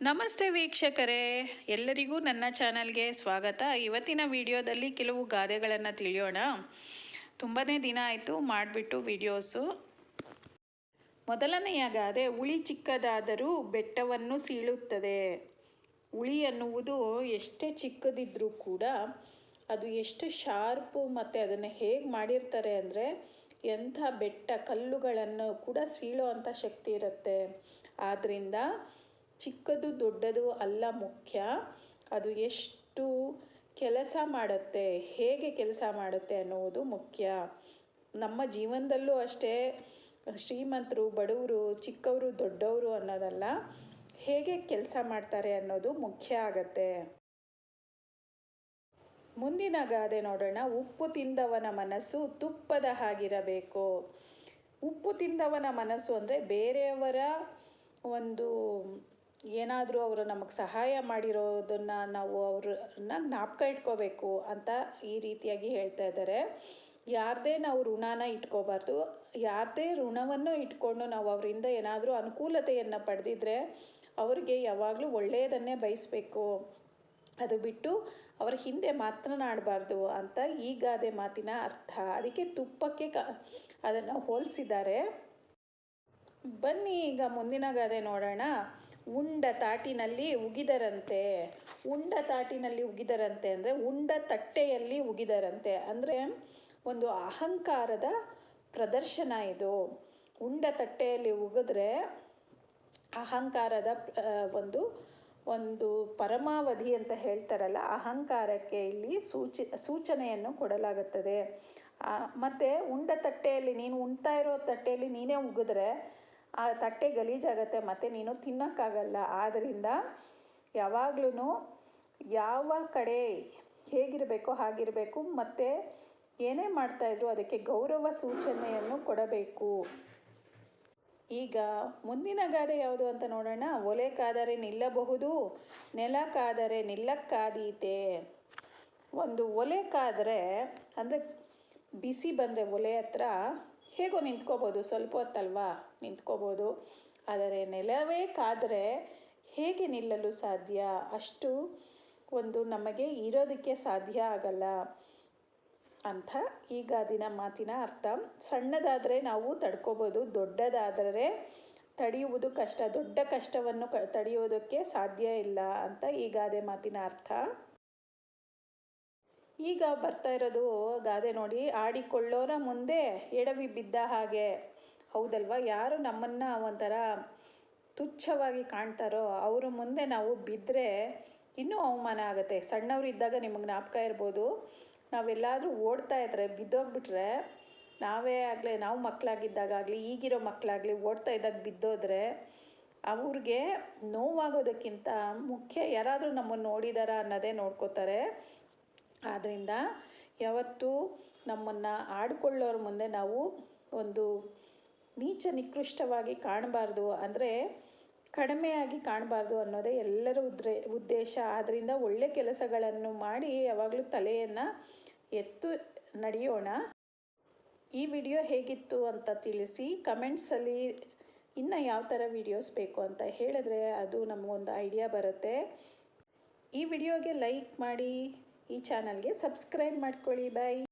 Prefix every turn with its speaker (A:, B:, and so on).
A: ನಮಸ್ತೆ ವೀಕ್ಷಕರೇ, ಎಲ್ಲರಿಗೂ ನನ್ನ ಚಾನಲ್ಗೆ ಸ್ವಾಗತ. ಇವತ್ತಿನ ವಿಡಿಯೋದಲ್ಲಿ ಕೆಲವು ಗಾದೆಗಳನ್ನು ತಿಳಿಯೋಣ. ತುಂಬಾ ದಿನ ಆಯಿತು ಮಾಡಿಬಿಟ್ಟು ವಿಡಿಯೋಸು. ಮೊದಲನೆಯ ಗಾದೆ ಉಳಿ ಚಿಕ್ಕದಾದರೂ ಬೆಟ್ಟವನ್ನು ಸೀಳುತ್ತದೆ. ಉಳಿ ಅನ್ನುವುದು ಎಷ್ಟೇ ಚಿಕ್ಕದಿದ್ದರೂ ಕೂಡ ಅದು ಎಷ್ಟು ಶಾರ್ಪು ಮತ್ತು ಅದನ್ನು ಹೇಗೆ ಮಾಡಿರ್ತಾರೆ ಅಂದರೆ ಎಂಥ ಬೆಟ್ಟ, ಕಲ್ಲುಗಳನ್ನು ಕೂಡ ಸೀಳೋ ಅಂಥ ಶಕ್ತಿ ಇರುತ್ತೆ. ಆದ್ದರಿಂದ ಚಿಕ್ಕದು ದೊಡ್ಡದು ಅಲ್ಲ ಮುಖ್ಯ. ಅದು ಎಷ್ಟು ಕೆಲಸ ಮಾಡುತ್ತೆ, ಹೇಗೆ ಕೆಲಸ ಮಾಡುತ್ತೆ ಅನ್ನುವುದು ಮುಖ್ಯ. ನಮ್ಮ ಜೀವನದಲ್ಲೂ ಅಷ್ಟೇ, ಶ್ರೀಮಂತರು, ಬಡವರು, ಚಿಕ್ಕವರು, ದೊಡ್ಡವರು ಅನ್ನೋದಲ್ಲ, ಹೇಗೆ ಕೆಲಸ ಮಾಡ್ತಾರೆ ಅನ್ನೋದು ಮುಖ್ಯ ಆಗತ್ತೆ. ಮುಂದಿನ ಗಾದೆ ನೋಡೋಣ. ಉಪ್ಪು ತಿಂದವನ ಮನಸ್ಸು ತುಪ್ಪದ ಹಾಗಿರಬೇಕು. ಉಪ್ಪು ತಿಂದವನ ಮನಸ್ಸು ಅಂದರೆ ಬೇರೆಯವರ ಒಂದು ಏನಾದರೂ ಅವರು ನಮಗೆ ಸಹಾಯ ಮಾಡಿರೋದನ್ನು ನಾವು ಅವ್ರನ್ನ ಜ್ಞಾಪಕ ಇಟ್ಕೋಬೇಕು ಅಂತ ಈ ರೀತಿಯಾಗಿ ಹೇಳ್ತಾ ಇದ್ದಾರೆ. ಯಾರದೇ ನಾವು ಋಣನ ಇಟ್ಕೋಬಾರ್ದು. ಯಾರದೇ ಋಣವನ್ನು ಇಟ್ಕೊಂಡು ನಾವು ಅವರಿಂದ ಏನಾದರೂ ಅನುಕೂಲತೆಯನ್ನು ಪಡೆದಿದ್ರೆ ಅವರಿಗೆ ಯಾವಾಗಲೂ ಒಳ್ಳೆಯದನ್ನೇ ಬಯಸಬೇಕು. ಅದು ಬಿಟ್ಟು ಅವರ ಹಿಂದೆ ಮಾತನಾಡಬಾರ್ದು ಅಂತ ಈ ಗಾದೆ ಮಾತಿನ ಅರ್ಥ. ಅದಕ್ಕೆ ತುಪ್ಪಕ್ಕೆ ಕ ಅದನ್ನು ಹೋಲಿಸಿದ್ದಾರೆ. ಬನ್ನಿ ಈಗ ಮುಂದಿನ ಗಾದೆ ನೋಡೋಣ. ಉಂಡ ತಾಟಿನಲ್ಲಿ ಉಗಿದರಂತೆ. ಉಂಡ ತಾಟಿನಲ್ಲಿ ಉಗಿದರಂತೆ ಅಂದರೆ ಉಂಡ ತಟ್ಟೆಯಲ್ಲಿ ಉಗಿದರಂತೆ. ಅಂದರೆ ಒಂದು ಅಹಂಕಾರದ ಪ್ರದರ್ಶನ ಇದು. ಉಂಡ ತಟ್ಟೆಯಲ್ಲಿ ಉಗಿದ್ರೆ ಅಹಂಕಾರದ ಒಂದು ಒಂದು ಪರಮಾವಧಿ ಅಂತ ಹೇಳ್ತಾರಲ್ಲ, ಅಹಂಕಾರಕ್ಕೆ ಇಲ್ಲಿ ಸೂಚಿ, ಸೂಚನೆಯನ್ನು ಕೊಡಲಾಗುತ್ತದೆ. ಮತ್ತು ಉಂಡ ತಟ್ಟೆಯಲ್ಲಿ ನೀನು ಉಣ್ತಾ ಇರೋ ತಟ್ಟೆಯಲ್ಲಿ ನೀನೇ ಉಗಿದ್ರೆ ಆ ತಟ್ಟೆ ಗಲೀಜಾಗತ್ತೆ, ಮತ್ತು ನೀನು ತಿನ್ನೋಕ್ಕಾಗಲ್ಲ. ಆದ್ದರಿಂದ ಯಾವಾಗ್ಲೂ ಯಾವ ಕಡೆ ಹೇಗಿರಬೇಕೋ ಹಾಗಿರಬೇಕು, ಮತ್ತು ಏನೇ ಮಾಡ್ತಾಯಿದ್ರು ಅದಕ್ಕೆ ಗೌರವ ಸೂಚನೆಯನ್ನು ಕೊಡಬೇಕು. ಈಗ ಮುಂದಿನ ಗಾದೆ ಯಾವುದು ಅಂತ ನೋಡೋಣ. ಒಲೆ ಕಾದರೆ ನಿಲ್ಲಬಹುದು ನೆಲ ಕಾದರೆ ನಿಲ್ಲಕ್ಕಾದೀತೆ. ಒಂದು ಒಲೆ ಕಾದರೆ ಅಂದರೆ ಬಿಸಿ ಬಂದರೆ ಒಲೆ ಹತ್ರ ಹೇಗೋ ನಿಂತ್ಕೋಬೋದು, ಸ್ವಲ್ಪ ಹೊತ್ತಲ್ವಾ ನಿಂತ್ಕೋಬೋದು. ಆದರೆ ನೆಲವೇ ಕಾದರೆ ಹೇಗೆ ನಿಲ್ಲಲು ಸಾಧ್ಯ? ಅಷ್ಟು ಒಂದು ನಮಗೆ ಇರೋದಕ್ಕೆ ಸಾಧ್ಯ ಆಗಲ್ಲ ಅಂತ ಈ ಗಾದಿನ ಮಾತಿನ ಅರ್ಥ. ಸಣ್ಣದಾದರೆ ನಾವು ತಡ್ಕೋಬೋದು, ದೊಡ್ಡದಾದರೆ ತಡೆಯುವುದು ಕಷ್ಟ. ದೊಡ್ಡ ಕಷ್ಟವನ್ನು ಕ, ತಡೆಯೋದಕ್ಕೆ ಸಾಧ್ಯ ಇಲ್ಲ ಅಂತ ಈ ಗಾದೆ ಮಾತಿನ ಅರ್ಥ. ಈಗ ಬರ್ತಾ ಇರೋದು ಗಾದೆ ನೋಡಿ, ಆಡಿಕೊಳ್ಳೋರ ಮುಂದೆ ಎಡವಿ ಬಿದ್ದ ಹಾಗೆ. ಹೌದಲ್ವಾ? ಯಾರು ನಮ್ಮನ್ನು ಒಂಥರ ತುಚ್ಛವಾಗಿ ಕಾಣ್ತಾರೋ, ಅವರ ಮುಂದೆ ನಾವು ಬಿದ್ದರೆ ಇನ್ನೂ ಅವಮಾನ ಆಗುತ್ತೆ. ಸಣ್ಣವರಿದ್ದಾಗ ನಿಮಗೆ ಜ್ಞಾಪಕ ಇರ್ಬೋದು, ನಾವೆಲ್ಲಾದರೂ ಓಡ್ತಾ ಇದ್ರೆ, ಬಿದ್ದೋಗ್ಬಿಟ್ರೆ, ನಾವೇ ಆಗಲಿ, ನಾವು ಮಕ್ಕಳಾಗಿದ್ದಾಗಲಿ ಈಗಿರೋ ಮಕ್ಕಳಾಗಲಿ ಓಡ್ತಾ ಇದ್ದಾಗ ಬಿದ್ದೋದ್ರೆ, ಅವ್ರಿಗೆ ನೋವಾಗೋದಕ್ಕಿಂತ ಮುಖ್ಯ ಯಾರಾದರೂ ನಮ್ಮನ್ನು ನೋಡಿದಾರ ಅನ್ನೋದೇ ನೋಡ್ಕೋತಾರೆ. ಆದ್ದರಿಂದ ಯಾವತ್ತೂ ನಮ್ಮನ್ನು ಆಡಿಕೊಳ್ಳೋರ ಮುಂದೆ ನಾವು ಒಂದು ನೀಚ ನಿಕೃಷ್ಟವಾಗಿ ಕಾಣಬಾರ್ದು. ಅಂದರೆ ಕಡಿಮೆಯಾಗಿ ಕಾಣಬಾರ್ದು ಅನ್ನೋದೇ ಎಲ್ಲರ ಉದ್ರೆ, ಉದ್ದೇಶ. ಆದ್ದರಿಂದ ಒಳ್ಳೆ ಕೆಲಸಗಳನ್ನು ಮಾಡಿ ಯಾವಾಗಲೂ ತಲೆಯನ್ನು ಎತ್ತು ನಡೆಯೋಣ. ಈ ವಿಡಿಯೋ ಹೇಗಿತ್ತು ಅಂತ ತಿಳಿಸಿ ಕಮೆಂಟ್ಸಲ್ಲಿ ಇನ್ನು ಯಾವ ಥರ ವಿಡಿಯೋಸ್ ಬೇಕು ಅಂತ ಹೇಳಿದ್ರೆ ಅದು ನಮಗೊಂದು ಐಡಿಯಾ ಬರುತ್ತೆ. ಈ ವಿಡಿಯೋಗೆ ಲೈಕ್ ಮಾಡಿ ಈ ಚಾನಲ್ಗೆ ಸಬ್ಸ್ಕ್ರೈಬ್ ಮಾಡ್ಕೊಳ್ಳಿ ಬಾಯ್